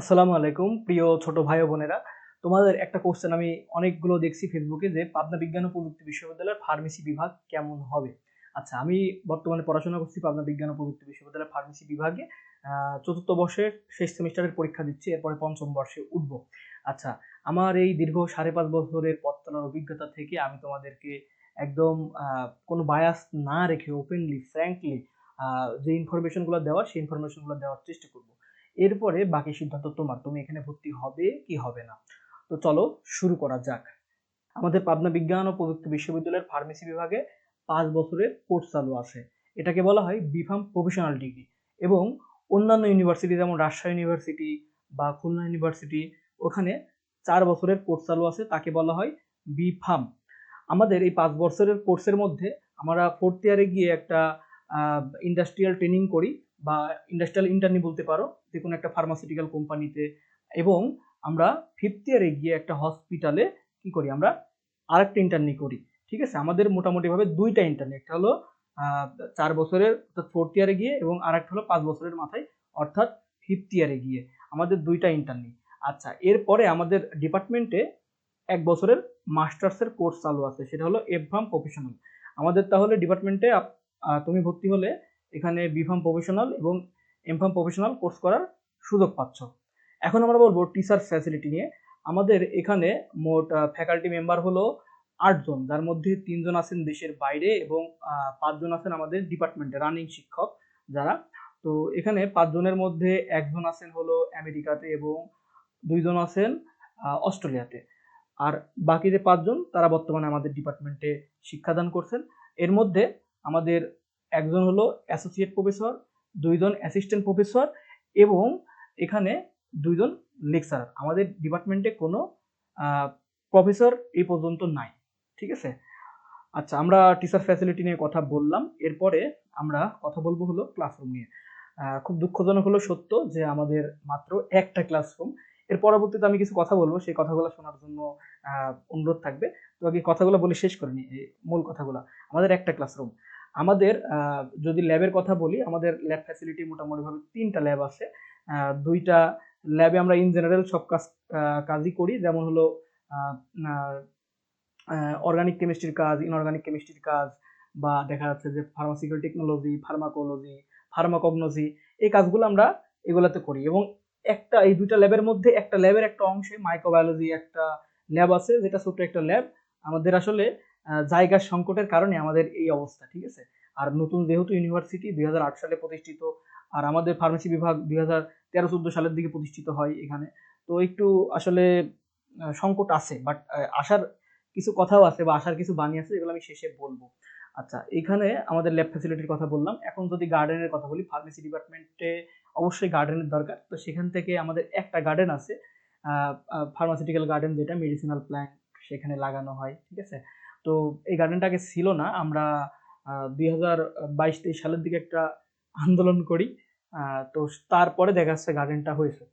আসসালামু আলাইকুম, প্রিয় ছোট ভাই বোনেরা। তোমাদের একটা কোশ্চেন আমি অনেকগুলো দেখছি ফেসবুকে যে পাবনা বিজ্ঞান ও প্রযুক্তি বিশ্ববিদ্যালয়ের ফার্মেসি বিভাগ কেমন হবে? আচ্ছা আমি বর্তমানে পড়াশোনা করছি পাবনা বিজ্ঞান ও প্রযুক্তি বিশ্ববিদ্যালয়ের ফার্মেসি বিভাগে। চতুর্থ বর্ষের শেষ সেমিস্টারের পরীক্ষা দিচ্ছি, এরপরে পঞ্চম বর্ষে উঠব। আচ্ছা আমার এই দীর্ঘ সাড়ে পাঁচ বছরের পথ চলার অভিজ্ঞতা থেকে আমি তোমাদেরকে একদম কোনো বায়াস না রেখে ওপেনলি ফ্র্যাঙ্কলি যে ইনফরমেশনগুলো দেওয়ার, সেই ইনফরমেশনগুলো দেওয়ার চেষ্টা করব। এরপরে বাকি সিদ্ধান্ত তোমার। তুমি এখানে ভর্তি হবে কি হবে না? তো চলো শুরু করা যাক। আমাদের পাবনা বিজ্ঞান ও প্রযুক্তি বিশ্ববিদ্যালয়ের ফার্মেসি বিভাগে পাঁচ বছরের কোর্স চালু আছে। এটাকে বলা হয় বিফার্ম প্রফেশনাল ডিগ্রি এবং অন্যান্য ইউনিভার্সিটি যেমন রাজশাহী ইউনিভার্সিটি বা খুলনা ইউনিভার্সিটি, ওখানে চার বছরের কোর্স চালু আছে, তাকে বলা হয় বিফার্ম আমাদের এই পাঁচ বছরের কোর্সের মধ্যে আমরা ফোর্থ ইয়ারে গিয়ে একটা ইন্ডাস্ট্রিয়াল ট্রেনিং করি। বা ইন্ডাস্ট্রিয়াল ইন্টার্নি বলতে পারো যে কোনো একটা ফার্মাসিউটিক্যাল কোম্পানিতে এবং আমরা ফিফথ ইয়ারে গিয়ে একটা হসপিটালে কি করি, আমরা আরেকটা ইন্টার্নি করি। ঠিক আছে? আমাদের মোটামুটিভাবে দুইটা ইন্টার্নি একটা হলো চার বছরের, অর্থাৎ ফোর্থ ইয়ারে গিয়ে এবং আরেকটা হলো পাঁচ বছরের মাথায়, অর্থাৎ ফিফথ ইয়ারে গিয়ে। আমাদের দুইটা ইন্টার্নি আচ্ছা এরপরে আমাদের ডিপার্টমেন্টে এক বছরের মাস্টার্সের কোর্স চালু আছে, সেটা হলো এফার্ম প্রফেশনাল আমাদের তাহলে ডিপার্টমেন্টে তুমি ভর্তি হলে এখানে বিফার্ম প্রফেশনাল এবং এমফার্ম প্রফেশনাল কোর্স করার সুযোগ পাচ্ছ। এখন আমরা বলব টিচার ফ্যাসিলিটি নিয়ে। আমাদের এখানে মোট ফ্যাকাল্টি মেম্বার হলো আটজন যার মধ্যে তিনজন আছেন দেশের বাইরে এবং পাঁচজন আছেন আমাদের ডিপার্টমেন্টে রানিং শিক্ষক যারা। তো এখানে পাঁচজনের মধ্যে একজন আছেন হলো আমেরিকাতে এবং দুইজন আছেন অস্ট্রেলিয়াতে। আর বাকি যে পাঁচজন তারা বর্তমানে আমাদের ডিপার্টমেন্টে শিক্ষাদান করছেন। এর মধ্যে আমাদের একজন হলো অ্যাসোসিয়েট প্রফেসর দুইজন অ্যাসিস্ট্যান্ট প্রফেসর এবং এখানে দুইজন লেকচারার আমাদের ডিপার্টমেন্টে কোনো প্রফেসর এই পর্যন্ত নাই, ঠিক আছে? আচ্ছা আমরা টিচার ফ্যাসিলিটি নিয়ে কথা বললাম। এরপরে আমরা কথা বলব হলো ক্লাসরুম নিয়ে। খুব দুঃখজনক হলো সত্য যে আমাদের মাত্র একটা ক্লাসরুম এর পরবর্তীতে আমি কিছু কথা বলব, সেই কথাগুলো শোনার জন্য অনুরোধ থাকবে। তো আগে কথাগুলো বলে শেষ করে এই মূল কথাগুলো। আমাদের একটা ক্লাসরুম আমাদের যদি ল্যাবের কথা বলি, আমাদের ল্যাব ফ্যাসিলিটি মোটামুটিভাবে তিনটা ল্যাব আছে। দুইটা ল্যাবে আমরা ইন জেনারেল সব কাজ কাজই করি। যেমন হলো অর্গানিক কেমিস্ট্রির কাজ ইনঅর্গানিক কেমিস্ট্রির কাজ, বা দেখা যাচ্ছে যে ফার্মাসিক্যাল টেকনোলজি ফার্মাকোলজি ফার্মাকগনোজি এই কাজগুলো আমরা এগুলাতে করি। এবং একটা, এই দুইটা ল্যাবের মধ্যে একটা ল্যাবের একটা অংশে মাইক্রোবায়োলজি একটা ল্যাব আছে, যেটা ছোট্ট একটা ল্যাব আমাদের আসলে জায়গার সংকটের কারণে আমাদের এই অবস্থা, ঠিক আছে? আর নতুন যেহেতু ইউনিভার্সিটি দুই হাজার আট সালে প্রতিষ্ঠিত, আর আমাদের ফার্মেসি বিভাগ দুই হাজার তেরো চোদ্দ সালের দিকে প্রতিষ্ঠিত হয় এখানে। তো একটু আসলে সংকট আছে বাট আসার কিছু কথাও আছে বা আসার কিছু বাণী আছে, যেগুলো আমি শেষে বলব। আচ্ছা এখানে আমাদের ল্যাব ফ্যাসিলিটির কথা বললাম। এখন যদি গার্ডেনের কথা বলি ফার্মেসি ডিপার্টমেন্টে অবশ্যই গার্ডেনের দরকার। তো সেখান থেকে আমাদের একটা গার্ডেন আছে ফার্মাসিউটিক্যাল গার্ডেন যেটা মেডিসিনাল প্ল্যান্ট সেখানে লাগানো হয়, ঠিক আছে? তো এই গার্ডেনটাকে ছিল না। আমরা দুই হাজার বাইশ তেইশ সালের দিকে একটা আন্দোলন করি। তো তারপরে দেখা যাচ্ছে গার্ডেনটা হয়েছে।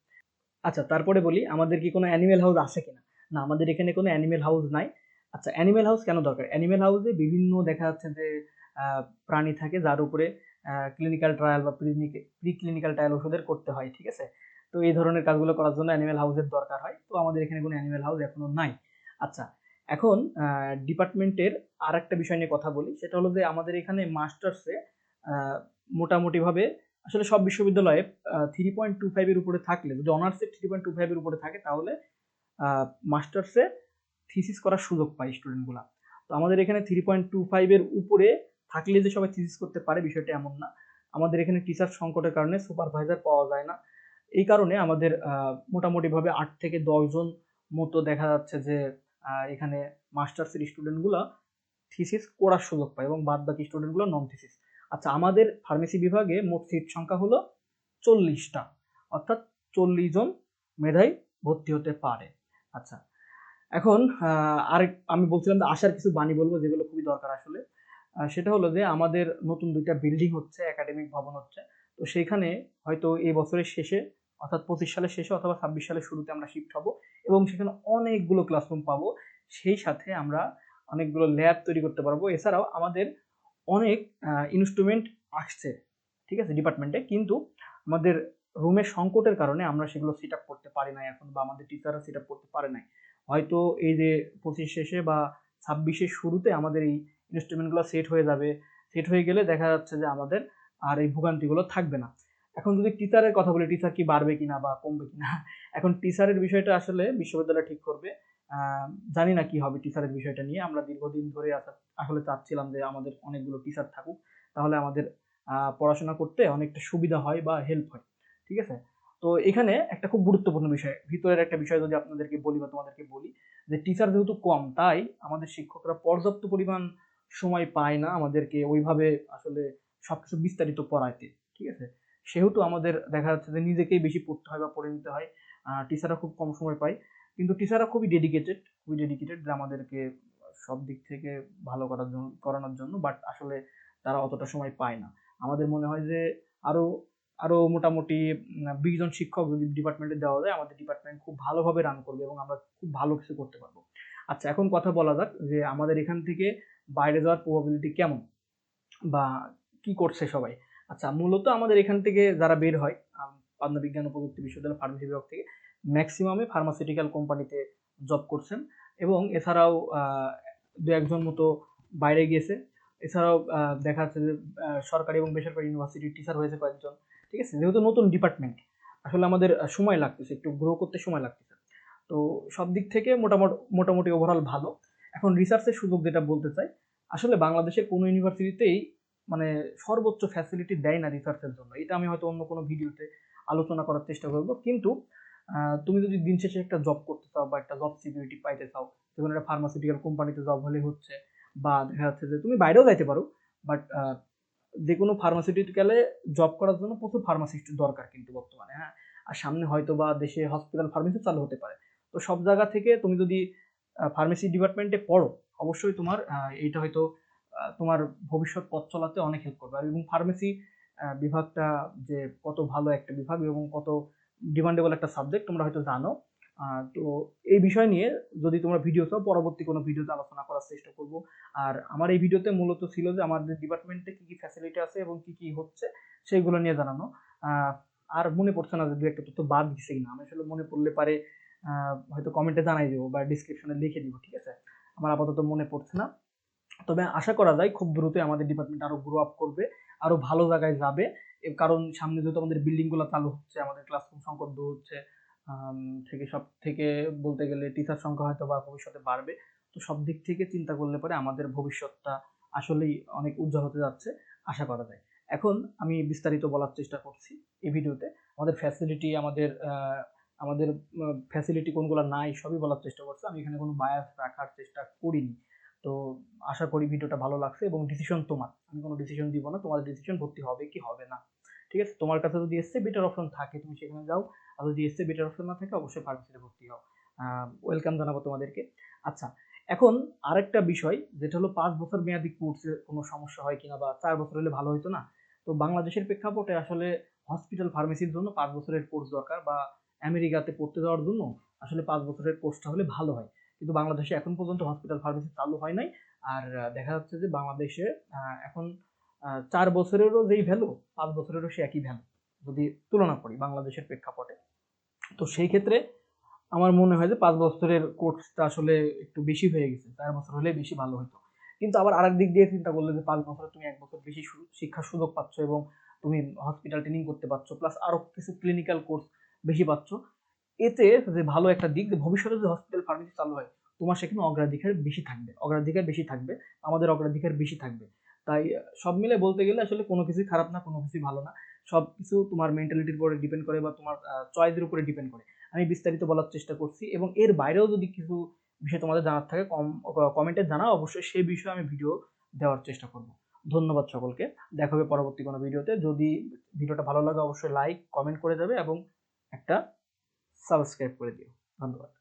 আচ্ছা তারপরে বলি, আমাদের কি কোনো অ্যানিমেল হাউস আছে কিনা? না, আমাদের এখানে কোনো অ্যানিমেল হাউস নাই। আচ্ছা অ্যানিমেল হাউস কেন দরকার? অ্যানিমেল হাউসে বিভিন্ন দেখা যাচ্ছে যে প্রাণী থাকে, যার উপরে ক্লিনিক্যাল ট্রায়াল বা প্রি ক্লিনিক্যাল ট্রায়াল ওষুধের করতে হয়, ঠিক আছে? তো এই ধরনের কাজগুলো করার জন্য অ্যানিমেল হাউসের দরকার হয়। তো আমাদের এখানে কোনো অ্যানিমেল হাউস এখনও নাই। আচ্ছা এখন ডিপার্টমেন্টের আর একটা বিষয় নিয়ে কথা বলি। সেটা হলো যে আমাদের এখানে মাস্টার্সে মোটামুটিভাবে আসলে সব বিশ্ববিদ্যালয়ে থ্রি পয়েন্ট টু ফাইভের উপরে থাকলে, যদি অনার্সে থ্রি পয়েন্ট টু ফাইভের উপরে থাকে, তাহলে মাস্টার্সে থিসিস করার সুযোগ পায় স্টুডেন্টগুলো তো আমাদের এখানে থ্রি পয়েন্ট টু ফাইভের উপরে থাকলে যে সবাই থিসিস করতে পারে, বিষয়টা এমন না। আমাদের এখানে টিচার সংকটের কারণে সুপারভাইজার পাওয়া যায় না। এই কারণে আমাদের মোটামুটিভাবে আট থেকে দশজন মতো দেখা যাচ্ছে যে এখানে মাস্টার্সের স্টুডেন্টগুলো থিসিস করার সুযোগ পায় এবং বাদ বাকি স্টুডেন্টগুলো নন থিসিস আচ্ছা আমাদের ফার্মেসি বিভাগে মোট সিট সংখ্যা হলো চল্লিশটা। অর্থাৎ চল্লিশ জন মেধাই ভর্তি হতে পারে। আচ্ছা এখন আরেক, আমি বলছিলাম যে আসার কিছু বাণী বলব যেগুলো খুবই দরকার আসলে। সেটা হলো যে আমাদের নতুন দুইটা বিল্ডিং হচ্ছে একাডেমিক ভবন হচ্ছে। তো সেইখানে হয়তো এই বছরের শেষে অর্থাৎ পঁচিশ সালের শেষে অথবা ছাব্বিশ সালের শুরুতে আমরা শিফট হব এবং সেখানে অনেকগুলো ক্লাসরুম পাবো। সেই সাথে আমরা অনেকগুলো ল্যাব তৈরি করতে পারব। এছাড়াও আমাদের অনেক ইনস্ট্রুমেন্ট আসছে, ঠিক আছে ডিপার্টমেন্টে কিন্তু আমাদের রুমের সংকটের কারণে আমরা সেগুলো সেট আপ করতে পারি নাই এখন বা আমাদের টিচাররা সেট আপ করতে পারে নাই। হয়তো এই যে পঁচিশ শেষে বা ছাব্বিশের শুরুতে আমাদের এই ইনস্ট্রুমেন্টগুলো সেট হয়ে যাবে। সেট হয়ে গেলে দেখা যাচ্ছে যে আমাদের আর এই ভোগান্তিগুলো থাকবে না। এখন যদি টিচারের কথা বলি টিচার কি বাড়বে কিনা বা কমবে কিনা, এখন টিচারের বিষয়টা আসলে বিশ্ববিদ্যালয় ঠিক করবে। জানি না কি হবে টিচারের বিষয়টা নিয়ে। আমরা দীর্ঘদিন ধরে আসলে চাচ্ছিলাম যে আমাদের অনেকগুলো টিচার থাকুক, তাহলে আমাদের পড়াশোনা করতে অনেকটা সুবিধা হয় বা হেল্প হয়। ঠিক আছে? তো এখানে একটা খুব গুরুত্বপূর্ণ বিষয়, ভিতরের একটা বিষয় যদি আপনাদেরকে বলি বা তোমাদেরকে বলি, যে টিচার যেহেতু কম, তাই আমাদের শিক্ষকরা পর্যাপ্ত পরিমাণ সময় পায় না আমাদেরকে ওইভাবে আসলে সবকিছু বিস্তারিত পড়াইতে সেহেতু আমাদের দেখা যাচ্ছে যে নিজেকেই বেশি পড়তে হয় বা পড়ে নিতে হয়। টিচাররা খুব কম সময় পায়। কিন্তু টিচাররা খুবই ডেডিকেটেড খুবই ডেডিকেটেড যে আমাদেরকে সব দিক থেকে ভালো করার জন্য, করানোর জন্য বাট আসলে তারা অতটা সময় পায় না। আমাদের মনে হয় যে আরও আরও মোটামুটি বিশ জন শিক্ষক যদি ডিপার্টমেন্টে দেওয়া যায়, আমাদের ডিপার্টমেন্ট খুব ভালোভাবে রান করবে এবং আমরা খুব ভালো কিছু করতে পারব। আচ্ছা এখন কথা বলা যাক যে আমাদের এখান থেকে বাইরে যাওয়ার প্রবাবিলিটি কেমন? বা কি করছে সবাই? আচ্ছা মূলত আমাদের এখান থেকে যারা বের হয় পাবনা বিজ্ঞান প্রযুক্তি বিশ্ববিদ্যালয় ফার্মেসি বিভাগ থেকে ম্যাক্সিমামে ফার্মাসিউটিক্যাল কোম্পানিতে জব করছেন এবং এছাড়াও দু একজন মতো বাইরে গিয়েছে। এছাড়াও দেখা যাচ্ছে যে সরকারি এবং বেসরকারি ইউনিভার্সিটির টিচার হয়েছে কয়েকজন, ঠিক আছে? যেহেতু নতুন ডিপার্টমেন্ট আসলে আমাদের সময় লাগতেছে, একটু গ্রো করতে সময় লাগতেছে। তো সব দিক থেকে মোটামুটি মোটামুটি ওভারঅল ভালো। এখন রিসার্চের সুযোগ যেটা বলতে চাই, আসলে বাংলাদেশের কোনো ইউনিভার্সিটিতেই মানে সর্বোচ্চ ফ্যাসিলিটি দেয় না রিসার্চের জন্য। এটা আমি হয়তো অন্য কোনো ভিডিওতে আলোচনা করার চেষ্টা করব। কিন্তু তুমি যদি দিন শেষে একটা জব করতে চাও বা একটা জব সিকিউরিটি পাইতে চাও, যেমন একটা ফার্মাসিউটিক্যাল কোম্পানিতে জব হলে হচ্ছে, বা দেখা যাচ্ছে যে তুমি বাইরেও যাইতে পারো বাট যে কোনো ফার্মাসিউটিক্যালে জব করার জন্য প্রচুর ফার্মাসিস্ট দরকার কিন্তু বর্তমানে হ্যাঁ? আর সামনে হয়তো বা দেশে হসপিটাল ফার্মেসি চালু হতে পারে। তো সব জায়গা থেকে তুমি যদি ফার্মেসি ডিপার্টমেন্টে পড়ো, অবশ্যই তোমার এইটা হয়তো তোমার ভবিষ্যৎ পথ চলাতে অনেক হেল্প করবে। এবং ফার্মেসি বিভাগটা যে কত ভালো একটা বিভাগ এবং কত ডিমান্ডেবল একটা সাবজেক্ট তোমরা হয়তো জানো। তো এই বিষয় নিয়ে যদি তোমরা ভিডিও চাও, পরবর্তী কোনো ভিডিওতে আলোচনা করার চেষ্টা করব। আর আমার এই ভিডিওতে মূলত ছিল যে আমাদের ডিপার্টমেন্টে কি কি ফ্যাসিলিটি আছে এবং কি কি হচ্ছে সেইগুলো নিয়ে জানানো। আর মনে পড়ছে না যে দু একটা তথ্য বাদ দিছে কিনা। আমি আসলে মনে পড়লে পারে হয়তো কমেন্টে জানাই দেবো বা ডিসক্রিপশনে লিখে দিব, ঠিক আছে? আমার আপাতত মনে পড়ছে না। তবে আশা করা যায় খুব দ্রুতই আমাদের ডিপার্টমেন্ট আরও গ্রো আপ করবে, আরও ভালো জায়গায় যাবে। কারণ সামনে যেহেতু আমাদের বিল্ডিংগুলো চালু হচ্ছে, আমাদের ক্লাসরুম সংকট দূর হচ্ছে থেকে সব, থেকে বলতে গেলে টিচার সংখ্যা হয়তো বা ভবিষ্যতে বাড়বে। তো সব দিক থেকে চিন্তা করলে পরে আমাদের ভবিষ্যৎটা আসলেই অনেক উজ্জ্বল হতে যাচ্ছে, আশা করা যায়। এখন আমি বিস্তারিত বলার চেষ্টা করছি এই ভিডিওতে। আমাদের ফ্যাসিলিটি আমাদের আমাদের ফ্যাসিলিটি কোনগুলো নাই, সবই বলার চেষ্টা করছি। আমি এখানে কোনো বায়াস রাখার চেষ্টা করিনি। তো আশা করি ভিডিওটা ভালো লাগছে এবং ডিসিশন তোমার। আমি কোনো ডিসিশন দিব না তোমার ডিসিশন ভর্তি হবে কি হবে না। ঠিক আছে? তোমার কাছে যদি এসছে বেটার অপশন থাকে, তুমি সেখানে যাও। আর যদি এসছে বেটার অপশন না থাকে, অবশ্যই ফার্মেসিতে ভর্তি হও। ওয়েলকাম জানাব তোমাদেরকে। আচ্ছা এখন আরেকটা বিষয়, যেটা হলো পাঁচ বছর মেয়াদি কোর্সে কোনো সমস্যা হয় কিনা বা চার বছর হলে ভালো হতো না? তো বাংলাদেশের প্রেক্ষাপটে আসলে হসপিটাল ফার্মেসির জন্য পাঁচ বছরের কোর্স দরকার বা আমেরিকাতে পড়তে যাওয়ার জন্য আসলে পাঁচ বছরের কোর্সটা হলে ভালো হয়। কিন্তু বাংলাদেশে এখন পর্যন্ত হসপিটাল ফার্মেসি চালু হয় নাই। আর দেখা যাচ্ছে যে বাংলাদেশে এখন চার বছরেরও যেই ভ্যালু পাঁচ বছরেরও সে একই ভ্যালু যদি তুলনা করি বাংলাদেশের প্রেক্ষাপটে। তো সেই ক্ষেত্রে আমার মনে হয় যে পাঁচ বছরের কোর্সটা আসলে একটু বেশি হয়ে গেছে, চার বছর হলে বেশি ভালো হতো। কিন্তু আবার আরেক দিক দিয়ে চিন্তা করলে যে পাঁচ বছরে তুমি এক বছর বেশি শিক্ষার সুযোগ পাচ্ছ এবং তুমি হসপিটাল ট্রেনিং করতে পারছ প্লাস আরও কিছু ক্লিনিক্যাল কোর্স বেশি পাচ্ছ। এতে যে ভালো একটা দিক ভবিষ্যতে যে হসপিটাল ফার্মেসি চালু হয়, তোমার সেখানে অগ্রাধিকার বেশি থাকবে। অগ্রাধিকার বেশি থাকবে, আমাদের অগ্রাধিকার বেশি থাকবে। তাই, সব মিলে বলতে গেলে আসলে কোনো কিছুই খারাপ না, কোনো কিছুই ভালো না। সব কিছু তোমার মেন্টালিটির উপরে ডিপেন্ড করে বা তোমার চয়েসের উপরে ডিপেন্ড করে। আমি বিস্তারিত বলার চেষ্টা করছি এবং এর বাইরেও যদি কিছু বিষয় তোমাদের জানার থাকে, কম কমেন্টে জানাও। অবশ্যই সেই বিষয়ে আমি ভিডিও দেওয়ার চেষ্টা করব। ধন্যবাদ সকলকে। দেখা হবে পরবর্তী কোনো ভিডিওতে যদি ভিডিওটা ভালো লাগে, অবশ্যই লাইক কমেন্ট করে যাবে এবং একটা সাবস্ক্রাইব করে দিও ধন্যবাদ